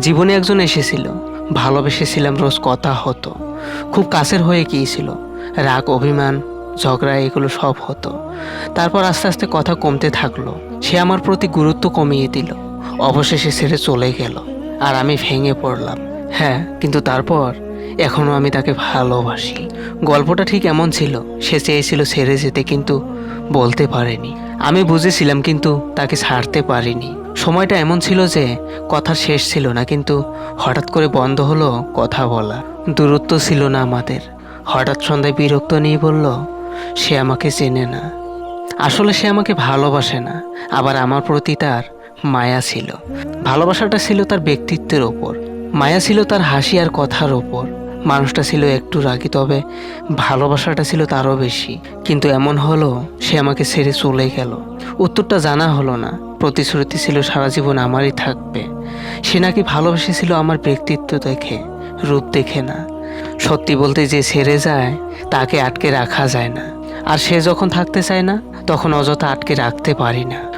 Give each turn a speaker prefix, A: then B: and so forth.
A: জীবনে একজন এসেছিল। ভালোবেসেছিলাম রোজ কথা হতো। খুব কাছের হয়ে গিয়েছিল। রাগ, অভিমান, ঝগড়া, এগুলো সব হতো। তারপর আস্তে আস্তে কথা কমতে থাকল। সে আমার প্রতি গুরুত্ব কমিয়ে দিল। অবশেষে ছেড়ে চলে গেল। আর আমি ভেঙে পড়লাম। হ্যাঁ কিন্তু তারপর এখনও আমি তাকে ভালোবাসি। গল্পটা ঠিক এমন ছিল। সে চেয়েছিল ছেড়ে যেতে, কিন্তু বলতে পারেনি। আমি বুঝেছিলাম, কিন্তু তাকে ছাড়তে পারিনি। সময়টা এমন ছিল যে কথা শেষ ছিল না, কিন্তু হঠাৎ করে বন্ধ হলো কথা বলা। দূরত্ব ছিল না আমাদের। হঠাৎ সন্ধ্যায় বিরক্ত নিয়ে বলল, সে আমাকে চেনে না। আসলে সে আমাকে ভালোবাসে না। আবার আমার প্রতি তার মায়া ছিল। ভালোবাসাটা ছিল তার ব্যক্তিত্বের ওপর। মায়া ছিল তার হাসি আর কথার ওপর। মানুষটা ছিল একটু রাগি, তবে ভালোবাসাটা ছিল তারও বেশি। কিন্তু এমন হলো, সে আমাকে ছেড়ে চলে গেল। উত্তরটা জানা হলো না। প্রতিশ্রুতি ছিল সারা জীবন আমারই থাকবে। সে নাকি ভালোবেসেছিল আমার ব্যক্তিত্ব দেখে, রূপ দেখে না। সত্যি বলতে যে ছেড়ে যায়, তাকে আটকে রাখা যায় না। আর সে যখন থাকতে চায় না, তখন অযথা আটকে রাখতে পারি না।